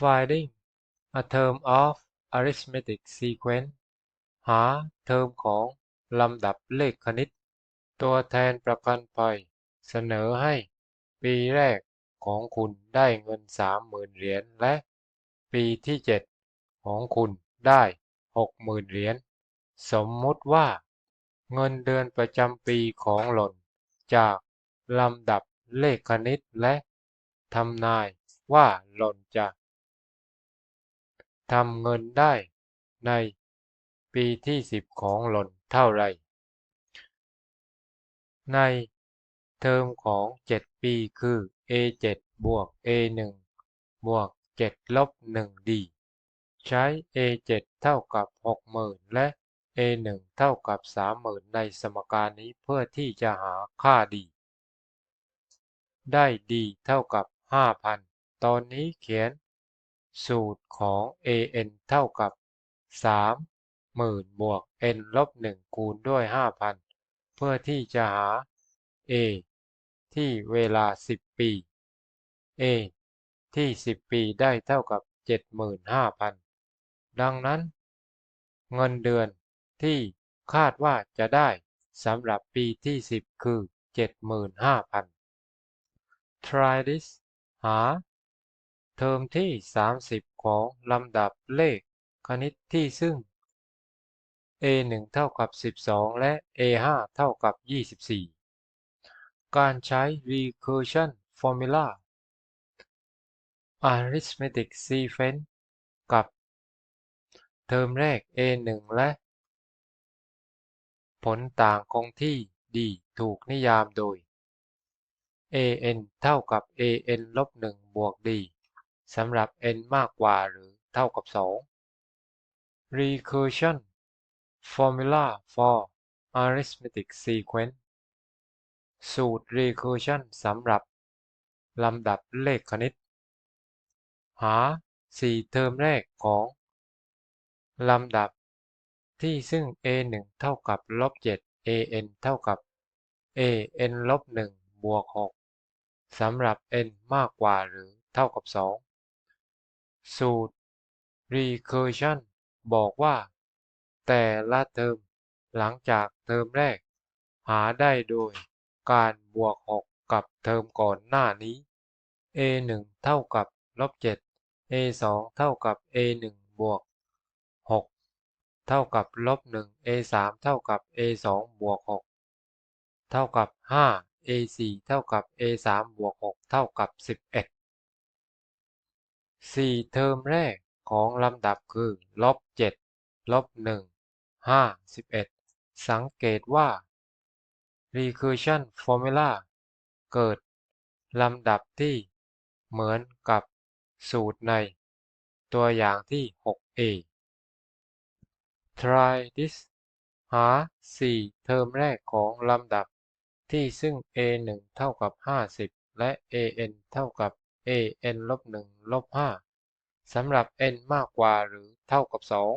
Finding a term of arithmetic sequence หาเทอมของลำดับเลขคณิต ตัวแทนประกันภัย เสนอให้ ปีแรกของคุณได้เงิน 30,000 เหรียญและ ปีที่ 7 ของคุณได้ 60,000 เหรียญสมมุติว่า เงินเดือนประจำปีของหล่น จากลำดับเลขคณิตและทำนายว่าหล่นจะ ทำเงินได้ในปีที่10ของหล่นเท่าไร ในเทอมของ 7 ปีคือ A7 บวก A1 บวก 7 ลบ 1D ใช้ A7 เท่ากับ 60,000 และ A1 เท่ากับ 30,000 ในสมการนี้เพื่อที่จะหาค่า D ได้ D เท่ากับ 5,000 ตอนนี้เขียน สูตรของ an เท่ากับ 30,000 บวก n ลบ 1 คูณด้วย 5,000 เพื่อที่จะหา a ที่เวลา 10 ปี a ที่ 10 ปีได้เท่ากับ 75,000 ดังนั้น เงินเดือนที่คาดว่าจะได้สำหรับปีที่ 10 คือ 75,000 Try this หา เทอมที่ 30 ของลำดับเลขคณิตที่ซึ่ง a1 เท่ากับ 12 และ a5 เท่ากับ 24 การใช้ recursion formula arithmetic sequence กับ เทอมแรก a1 และ ผลต่างคงที่ d ถูกนิยามโดย an เท่ากับ an ลบ1บวก d สำหรับ n มากกว่าหรือเท่ากับ 2 recursion formula for arithmetic sequence สูตร recursion สำหรับลำดับเลขคณิต หา 4 เทอมแรกของลำดับที่ซึ่ง a1 เท่ากับลบ7 an เท่ากับ an ลบ1บวก6สำหรับ n มากกว่าหรือเท่ากับ 2 สูตร recursion บอกว่า แต่ละเทอมหลังจากเทอมแรก หาได้โดยการบวก 6 กับเทอมก่อนหน้านี้ a1 เท่ากับลบ7 a2 เท่ากับ a1 บวก6เท่ากับลบ1 a3 เท่ากับ a2 บวก6เท่ากับ5 a4 เท่ากับ a3 บวก6เท่ากับ 11 4 เทอมแรกของลำดับคือลบ7ลบ1 5 11 สังเกตว่า recursion formula เกิดลำดับที่เหมือนกับสูตรในตัวอย่างที่ 6a Try this หา 4 เทอมแรกของลำดับที่ซึ่ง a1 เท่ากับ 50 และ an เท่ากับ an ลบ1ลบ5สำหรับ n มากกว่าหรือเท่ากับ 2